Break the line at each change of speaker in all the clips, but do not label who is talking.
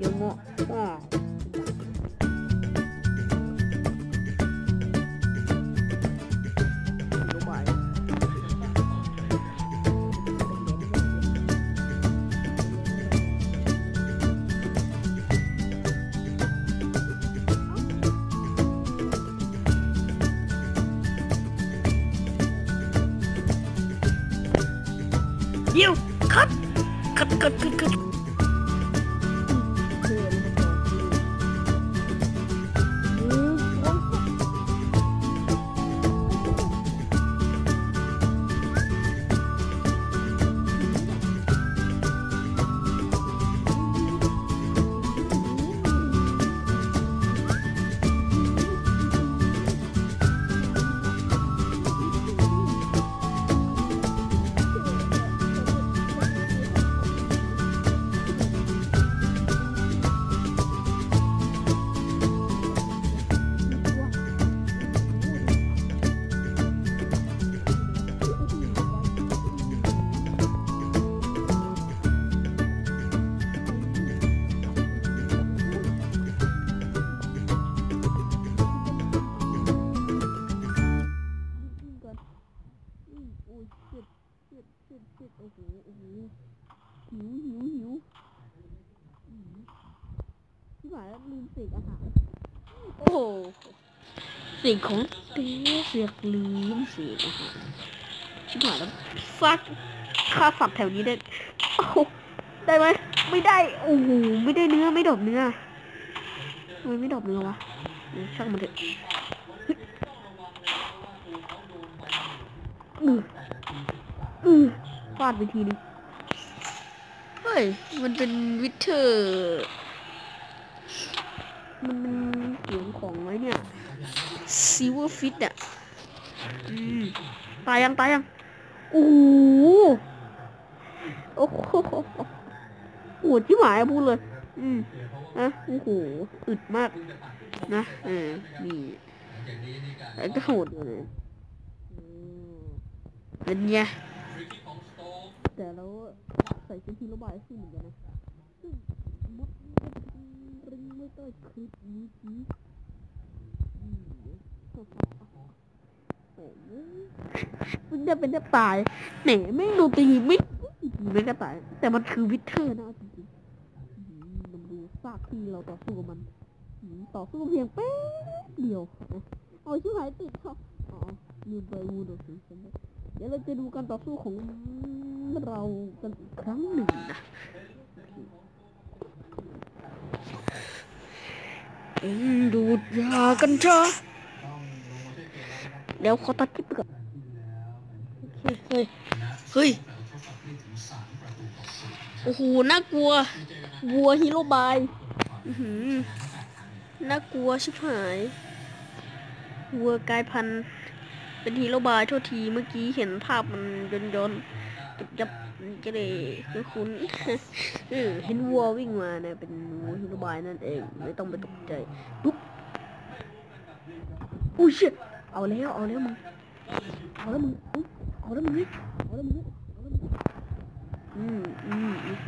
เดี๋ยวเงาะอ้ หิวหิวหิวอืมที่หมาแล้วลืมเสกอาหารโอ้โหเสีของเต้เสียกลืมเสียงอาหารชิบหาแล้วซักฆ่าสัตว์แถวนี้ได้โอ้โหได้ไหมไม่ได้โอ้โหไม่ได้เนื้อไม่ดอบเนื้อทำไมไม่ดอบเนื้อวะช่างมันเถอะอืออือฟาดไปทีนึง มันเป็นวิเทอร์ มันเป็นเสียงของไว้เนี่ยซิลเวอร์ฟิตอะอืมตายยังตายยังโอ้โหโอ้โหโหดที่หมายพูดเลย อืมนะโอ้โหอึดมาก นะเออนี่แล้วก็โหดเลยอืมเป็นไงแต่เราใส่ชุดที่ระบายขึ้นเหมือนกันนะซึ่งมดริงไม่ต้อยคลิปนี้ทีอืมโอ้โหมันจะเป็นจะตายแหมไม่ดูตีไม่ไม่ก็ตาย แต่มันคือวิเทอร์นะจริงๆมันดูซากที่เราต่อสู้กับมันต่อสู้เพียงแป๊บเดียวเอาชิบหายติดเขาอ๋อลืมไปวูดสิเดี๋ยวเราจะดูการต่อสู้ของ เรากันอีกครั้งหนึ่งนะอืมดูดยากันจ้าเดี๋ยวขอตัดคลิปก่อนเฮ้ย เฮ้ย โอ้โห น่ากลัว วัวฮีโร่บายน่ากลัวชิบหาย วัวกลายพันธุ์เป็นฮีโร่บายโทษทีเมื่อกี้เห็นภาพมันยนยนๆ จุบยับก็เลยคุ้นๆเออเห็นวัววิ่งมาเนี่ยเป็นวัวฮิโรบายนั่นเองไม่ต้องไปตกใจปุ๊บอุ้ยเชี่ยเอาแล้วเอาแล้วมึงเอาแล้วมึงอุ๊ยเอาแล้วมึงเฮ้ยเอาแล้วมึงเฮ้ยเอาแล้วมึงอืมอืมโอเค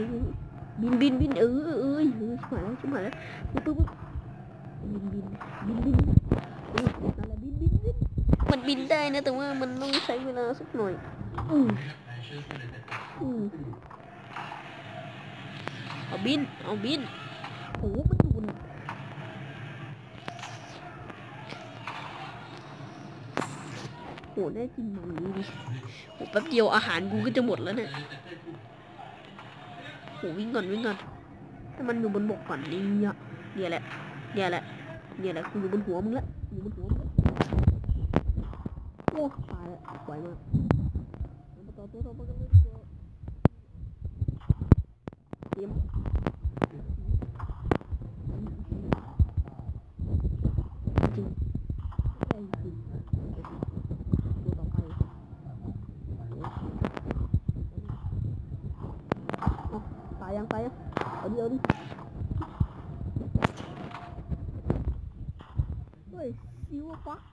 บินบินบินเออเออเออเออชิบหายแล้วชิบหายแล้วปุ๊บปุ๊บปุ๊บบินบินบินบินเออนั่นแหละบินบินบินมันบินได้นะแต่ว่ามันต้องใช้เวลาสักหน่อยอืม อืมเอาบิน เอาบินโอ้โหมันดูนโหแน่จริงมองนี้ดิโหแป๊บเดียวอาหารกูก็จะหมดแล้วเนี่ยโหวิ่งก่อนวิ่งก่อนถ้ามันอยู่บนบกก่อนนี่เนี่ยเนี่ยแหละเนี่ยแหละเนี่ยแหละกูอยู่บนหัวมึงละอยู่บนหัวมึงโอ้ตายแล้วไหวมากเอามาก Tatu sama kena kok. Diam. Tayang tayang. Odi odi. Woi, siwa pak.